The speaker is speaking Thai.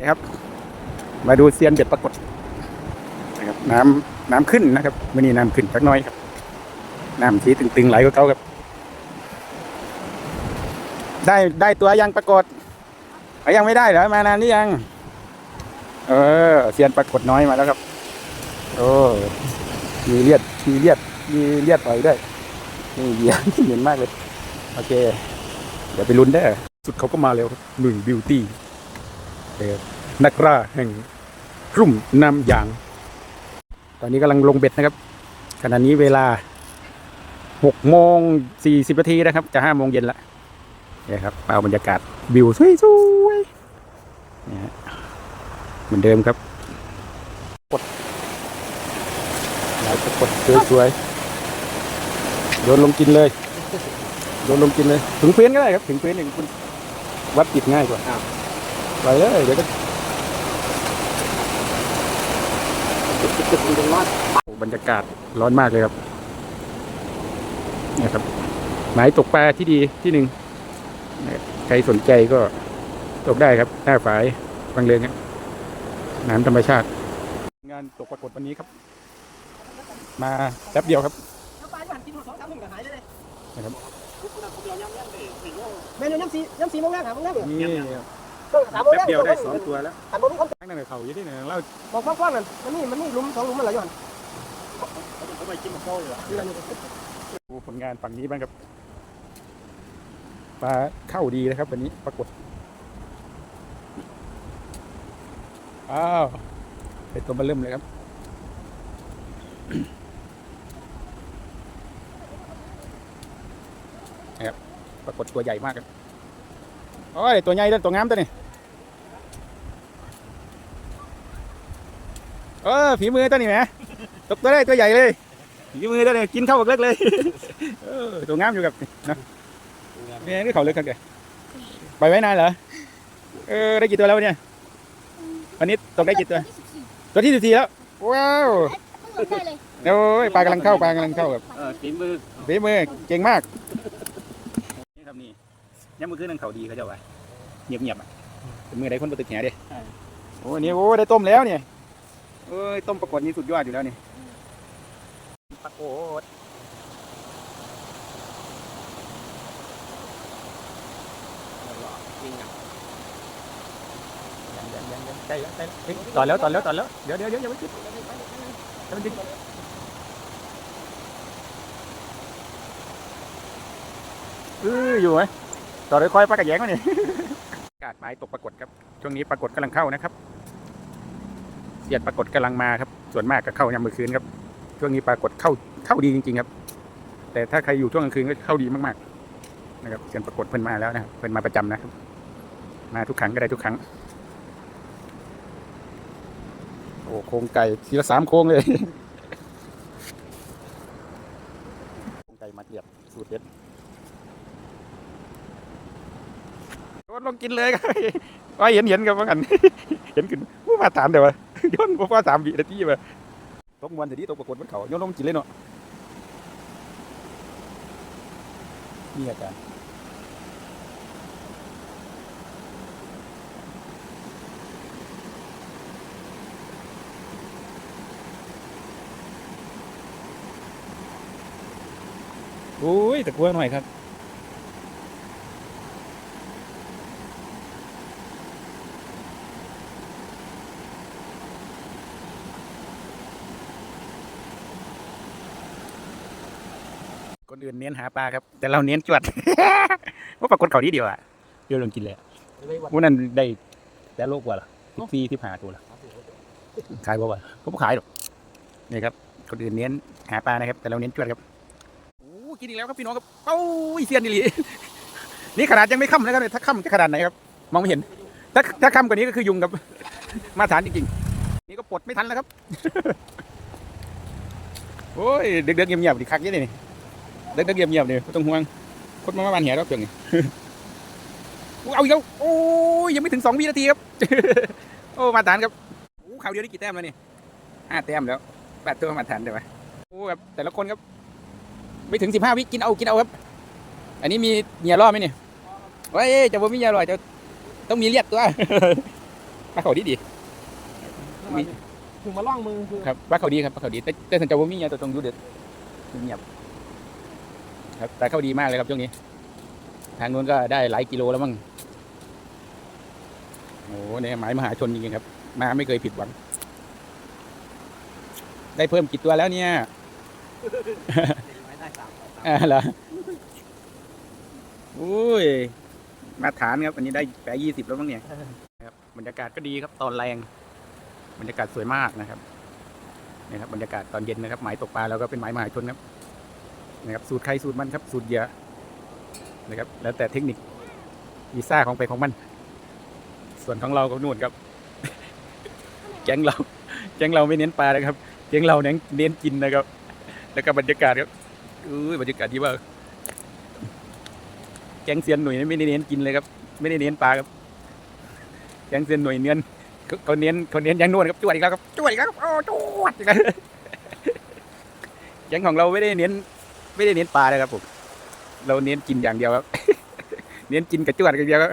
นะครับ มาดูเซียนเบ็ดปรากฏนะครับ น้ำน้ำขึ้นนะครับไม่นี่น้ำขึ้นสักน้อยครับ น้ำสีตึงๆไหลก็เก่าครับ ได้ได้ตัวยังปรากฏยังไม่ได้เหรอมานานนี่ยัง เออเซียนปรากฏน้อยมาแล้วครับ โอ้มีเลียดมีเลียดมีเลียดต่อยด้วยนี่เบียร์เหม็นมากเลย โอเค เดี๋ยวไปลุ้นได้ สุดเขาก็มาแล้วหนึ่งบิวตี้ นักล่าแห่งรุ่มน้ำยาง ตอนนี้กำลังลงเบ็ดนะครับ ขณะนี้เวลาหกโมงสี่สิบนาทีนะครับ จะห้าโมงเย็นละเนี่ยครับเอาบรรยากาศวิวสวยๆเนี่ยฮะเหมือนเดิมครับกดหลายกดสวยๆโยนลงกินเลยโยนลงกินเลย ถึงเฟ้นก็ได้ครับ ถึงเฟ้นเองคุณวัดจิตง่ายกว่าไปเลยเดี๋ยวก็ โอ้บรรยากาศร้อนมากเลยครับเนี่ยครับหมายตกปลาที่ดีที่หนึ่งนะครับใครสนใจก็ตกได้ครับหน้าฝายบางเลงครับน้ำธรรมชาติ งานตกปรากฏวันนี้ครับ มาแป๊บเดียวครับน้ำปลาที่หันกินหมดสองสามถุงก็หายเลยเลยนะครับเมนูน้ำสีน้ำสีโมงแรกหาโมงแรกเหร อนี่ต้องสามโมงแรแป๊กบเดียวได้สองตัวแล้วหันบนคนตั้งแต่เขาอยู่ที่ไหนเล่าบอกกว้างๆนั่นมันนี่มันนี่ลุมสองลุมมันไหลอยู่หันเขาไปกินมะเข้าเลยเหรอดูผลงานฝั่งนี้บ้างครับปลาเข้าดีนะครับวันนี้ปรากฏอ้าวเป็นตัวมาเริ่มเลยครับนะครับปรากฏตัวใหญ่มากครับ โอ้ยตัวใหญ่ตัวตัวงามตัวนี้เออฝีมือตัวนี้แหมตกตัวได้ตัวใหญ่เลยฝีมือตัวนี้กินข้าวบักเล็กเลยเออตัวงามอยู่กับนะเนี่ยนี่เขาเล็กกันแกไปไว้นานเหรอเออได้กี่ตัวแล้วเนี่ยวันนี้ตกได้กี่ตัวตัวที่สิบสี่แล้วว้าวเพิ่งลงได้เลยโอ้ยปลากำลังเข้าปลากำลังเข้าแบบเออฝีมือฝีมือเก่งมากนี่ครับนี่ ยังมือขึ้นนังเขาดีเขาเจ้าไว้เงียบเงียบๆอะเป็นมือใดคนบตึกแหดิโอ้ยนี่โอ้ยได้ต้มแล้วเนี่ยเอ้ยต้มปรากฏนี่สุดยอดอยู่แล้วนี่ปรากฏยังยังยังยังใกล้แล้วใกล้แล้วเฮ้ยตอนแล้วตอนแล้วตอนแล้วเดี๋ยวเดี๋ยวเดี๋ยวอย่าไปขึ้นให้มันดึงเอออยู่ไหม ต่อเลยคอยปลากระแยงมาเนี่ยอากาศไม้ตกปรากฏครับ ช่วงนี้ปรากฏกำลังเข้านะครับเสียดปรากฏกำลังมาครับ ส่วนมากก็เข้ายามมื้อคืนครับ ช่วงนี้ปรากฏเข้าเข้าดีจริงๆครับ แต่ถ้าใครอยู่ช่วงกลางคืนก็เข้าดีมากๆ นะครับเสียนปรากฏเพิ่นมาแล้วนะครับเพิ่นมาประจำนะครับ มาทุกครั้งก็ได้ทุกครั้ง โอ้โครงไก่ทีละสามโครงเลยโครงไก่มัดเรียบสูตรเด็ด โยนลงกินเลยครับว่าเห็นเห็นกันว่ากัน เห็นขึ้นผู้มาถามเดี๋ยวว่าโยนบ่ว่าสามวินาทีมาตกมวนแต่นี้ตกปรากฏบนเขาโยนลงกินเลยเนาะนี่อาจารย์โอ้ยตะกัวหน่อยครับ อื่นเน้นหาปลาครับ แต่เราเน้นจวด ว่าปรากฏเขาที่เดียวอะเดียวลงกินเลยอะวันนั้นได้แต่โลกว่าเหรอสิบสี่ที่หาตัวละขายบ่วะก็ไม่ขายหรอกนี่ครับคนอื่นเน้นหาปลานะครับ แต่เราเน้นจวดครับโอ้กินอีกแล้วครับพี่น้องครับเอ้ยเซียนนี่ลีนี่ขนาดยังไม่ค่ำนะครับเนี่ยถ้าค่ำจะขนาดไหนครับ มองไม่เห็น ถ้าถ้าค่ำกว่านี้ก็คือยุงกับ มาตรฐานจริงๆนี่ก็ปลดไม่ทันแล้วครับโอ้ยเด็กๆเงียบๆดิคักเยอะนี่ เด็กๆเงียบๆนี่ไม่ต้องห่วง คนมาบ้านเหียเราเพียงนี่อุ๊ยเอาอีกแล้วโอ้ยยังไม่ถึงสองวินาทีครับ โอ้มาตรฐานครับโอ้ข่าวเดียวได้กี่แต้มแล้วนี่ห้าแต้มแล้วแปดตัวมาตรฐานเดี๋ยวไปโอ้แบบแต่ละคนครับ ไม่ถึงสิบห้าวิกินเอากินเอาครับ อันนี้มีเหยียรอดไหมเนี่ยเฮ้ยจะบ่มีเหยียรอดจะต้องมีเลียดตัวปลาเขาดีดีมีถึงมาล่องมือคือครับปลาเขาดีครับปลาเขาดีแต่แต่สันเจ้าว่ามีอย่างตัวตรงอยู่เด็ดเงียบ ครับแต่เขาดีมากเลยครับช่วงนี้ ทางนู้นก็ได้หลายกิโลแล้วมั้งโอ้โหเนี่ยหมายมหาชนจริงๆครับ มาไม่เคยผิดหวัง ได้เพิ่มกี่ตัวแล้วเนี่ยได้สามอ่าเหรออุ้ย มาฐานครับ อันนี้ได้แปยี่สิบแล้วมั้งเนี่ยครับบรรยากาศก็ดีครับตอนแรง บรรยากาศสวยมากนะครับนี่ครับบรรยากาศตอนเย็นนะครับ หมายตกปลาแล้วก็เป็นหมายมหาชนครับ นะครับสูตรใครสูตรมันครับสูตรเยื่อนะครับแล้วแต่เทคนิควีซ่าของไปของมัน ส่วนของเราก็นู่นครับ แก๊งเราแก๊งเราไม่เน้นปลานะครับแก๊งเราเน้นเน้นกินนะครับ แล้วก็บรรยากาศครับอุ้ยบรรยากาศดีมากแกงเซียนหน่วยไม่ได้เน้นกินเลยครับ ไม่ได้เน้นปลาครับแกงเซียนหน่วยเน้นเขาเน้นเขาเน้นยางนวลครับจวดอีกแล้วครับจวดอีกแล้วครับโอ้จวดอีกแล้วแกงของเราไม่ได้เน้น ไม่ได้เน้นปลาเลยครับผม เราเน้นกินอย่างเดียวครับ เน้นกินกระจวดอย่างเดียวครับ